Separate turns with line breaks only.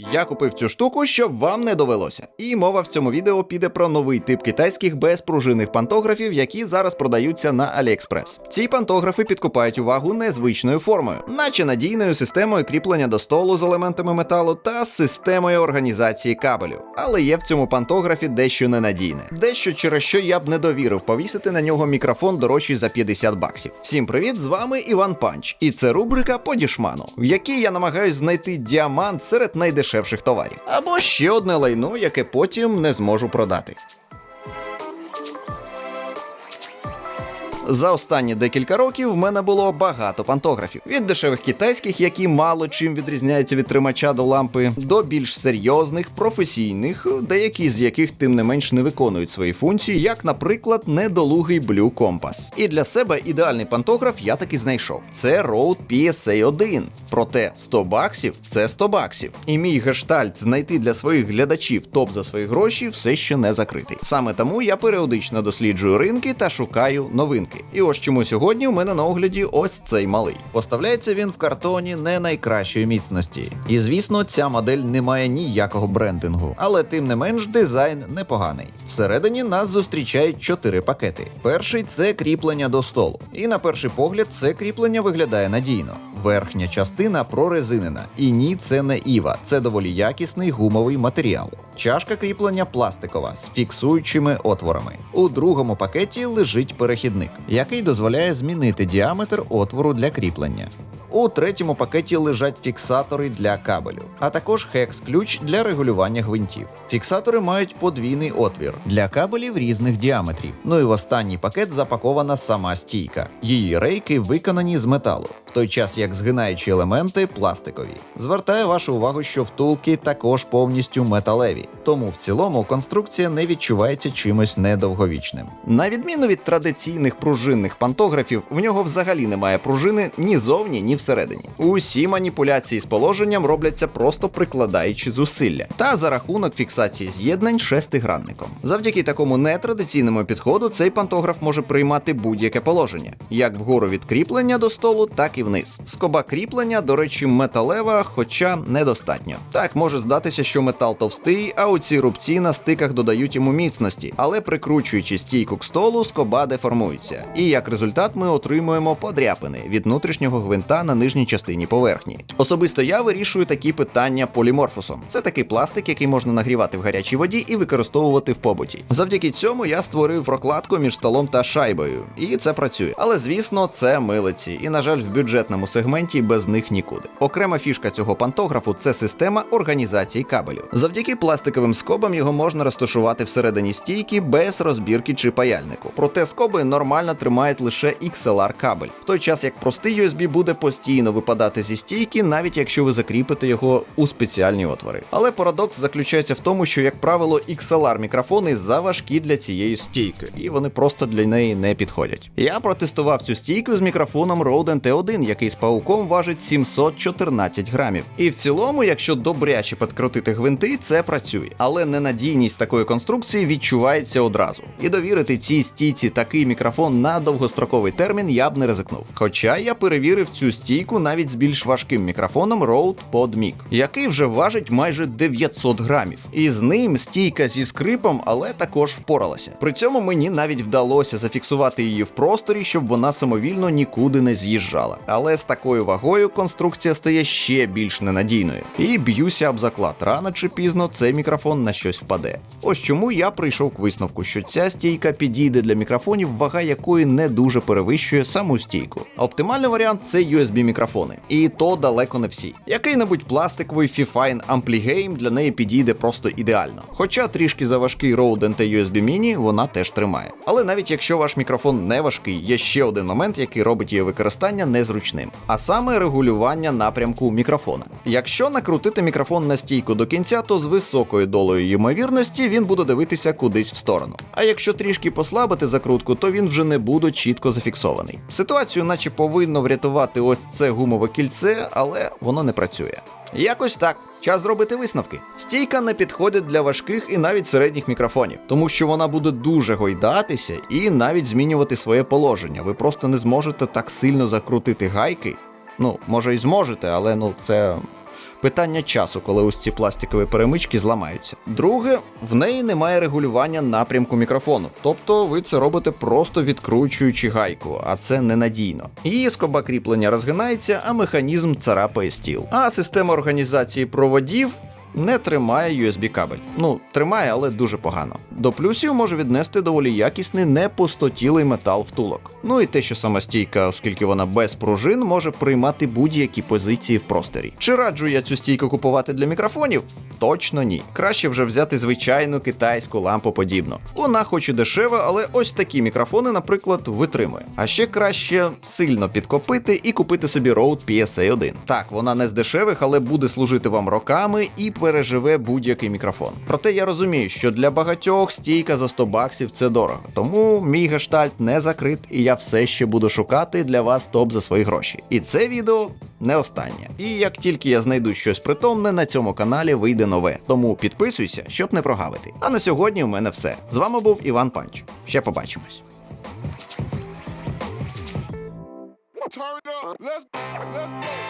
Я купив цю штуку, щоб вам не довелося. І мова в цьому відео піде про новий тип китайських безпружинних пантографів, які зараз продаються на AliExpress. Ці пантографи підкупають увагу незвичною формою, наче надійною системою кріплення до столу з елементами металу та системою організації кабелю. Але є в цьому пантографі дещо ненадійне, дещо через що я б не довірив повісити на нього мікрофон дорожчий за 50 баксів. Всім привіт! З вами Іван Панч, і це рубрика по дішману, в якій я намагаюсь знайти діамант серед найдешевших товарів, або ще одне лайно, яке потім не зможу продати. За останні декілька років в мене було багато пантографів від дешевих китайських, які мало чим відрізняються від тримача до лампи, до більш серйозних, професійних, деякі з яких тим не менш не виконують свої функції, як, наприклад, недолугий Blue Compass. І для себе ідеальний пантограф я таки знайшов. Це Rode PSA 1. Проте 100 баксів це 100 баксів. І мій гештальт знайти для своїх глядачів топ за свої гроші все ще не закритий. Саме тому я періодично досліджую ринки та шукаю новинки. І ось чому сьогодні у мене на огляді ось цей малий. Поставляється він в картоні не найкращої міцності. І звісно, ця модель не має ніякого брендингу, але тим не менш дизайн непоганий. Всередині нас зустрічають чотири пакети. Перший це кріплення до столу. І на перший погляд це кріплення виглядає надійно. Верхня частина прорезинена. І ні, це не Іва, це доволі якісний гумовий матеріал. Чашка кріплення пластикова з фіксуючими отворами. У другому пакеті лежить перехідник, який дозволяє змінити діаметр отвору для кріплення. У третьому пакеті лежать фіксатори для кабелю, а також хекс-ключ для регулювання гвинтів. Фіксатори мають подвійний отвір для кабелів різних діаметрів. Ну і в останній пакет запакована сама стійка. Її рейки виконані з металу, в той час як згинаючі елементи пластикові. Звертаю вашу увагу, що втулки також повністю металеві, тому в цілому конструкція не відчувається чимось недовговічним. На відміну від традиційних пружинних пантографів, в нього взагалі немає пружини ні зовні, ні всередині. Усі маніпуляції з положенням робляться просто прикладаючи зусилля та за рахунок фіксації з'єднань шестигранником. Завдяки такому нетрадиційному підходу цей пантограф може приймати будь-яке положення, як вгору від кріплення до столу, так і вниз. Скоба кріплення, до речі, металева, хоча недостатньо. Так може здатися, що метал товстий, а оці рубці на стиках додають йому міцності, але прикручуючи стійку к столу, скоба деформується. І як результат ми отримуємо подряпини від внутрішнього гвинта на нижній частині поверхні. Особисто я вирішую такі питання поліморфусом. Це такий пластик, який можна нагрівати в гарячій воді і використовувати в побуті. Завдяки цьому я створив прокладку між столом та шайбою, і це працює. Але звісно, це милиці, і на жаль, в бюджетному сегменті без них нікуди. Окрема фішка цього пантографу це система організації кабелю. Завдяки пластиковим скобам його можна розташувати всередині стійки без розбірки чи паяльнику. Проте скоби нормально тримають лише XLR кабель, в той час як простий USB буде постійно випадати зі стійки, навіть якщо ви закріпите його у спеціальні отвори. Але парадокс заключається в тому, що, як правило, XLR мікрофони заважкі для цієї стійки, і вони просто для неї не підходять. Я протестував цю стійку з мікрофоном Rode NT1, який з пауком важить 714 грамів. І в цілому, якщо добряче підкрутити гвинти, це працює. Але ненадійність такої конструкції відчувається одразу. І довірити цій стійці такий мікрофон на довгостроковий термін я б не ризикнув. Хоча я перевірив цю стійку навіть з більш важким мікрофоном Rode PodMic, який вже важить майже 900 грамів. І з ним стійка зі скрипом, але також впоралася. При цьому мені навіть вдалося зафіксувати її в просторі, щоб вона самовільно нікуди не з'їжджала. Але з такою вагою конструкція стає ще більш ненадійною. І б'юся об заклад. Рано чи пізно цей мікрофон на щось впаде. Ось чому я прийшов к висновку, що ця стійка підійде для мікрофонів, вага якої не дуже перевищує саму стійку. Оптимальний варіант це USB мікрофони, і то далеко не всі. Який-небудь пластиковий Fifine Ampligame для неї підійде просто ідеально. Хоча трішки заважкий Rode NT USB Mini вона теж тримає. Але навіть якщо ваш мікрофон не важкий, є ще один момент, який робить її використання незручним, а саме регулювання напрямку мікрофона. Якщо накрутити мікрофон на стійку до кінця, то з високою долею ймовірності він буде дивитися кудись в сторону. А якщо трішки послабити закрутку, то він вже не буде чітко зафіксований. Ситуацію, наче повинно врятувати ось це гумове кільце, але воно не працює. Якось так. Час зробити висновки. Стійка не підходить для важких і навіть середніх мікрофонів, тому що вона буде дуже гойдатися і навіть змінювати своє положення. Ви просто не зможете так сильно закрутити гайки. Ну, може і зможете, але ну це Питання часу, коли ось ці пластикові перемички зламаються. Друге, в неї немає регулювання напрямку мікрофону, тобто ви це робите просто відкручуючи гайку, а це ненадійно. Її скоба кріплення розгинається, а механізм царапає стіл. А система організації проводів не тримає USB кабель. Ну, тримає, але дуже погано. До плюсів може віднести доволі якісний непустотілий метал втулок. Ну і те, що сама стійка, оскільки вона без пружин, може приймати будь-які позиції в просторі. Чи раджу я цю стійку купувати для мікрофонів? Точно ні. Краще вже взяти звичайну китайську лампу подібну. Вона хоч і дешева, але ось такі мікрофони, наприклад, витримує. А ще краще сильно підкопити і купити собі Rode PSA 1. Так, вона не з дешевих, але буде служити вам роками і переживе будь-який мікрофон. Проте я розумію, що для багатьох стійка за 100 баксів це дорого. Тому мій гештальт не закрит, і я все ще буду шукати для вас топ за свої гроші. І це відео не останнє. І як тільки я знайду щось притомне, на цьому каналі вийде нове. Тому підписуйся, щоб не прогавити. А на сьогодні в мене все. З вами був Іван Панч. Ще побачимось.
Let's go.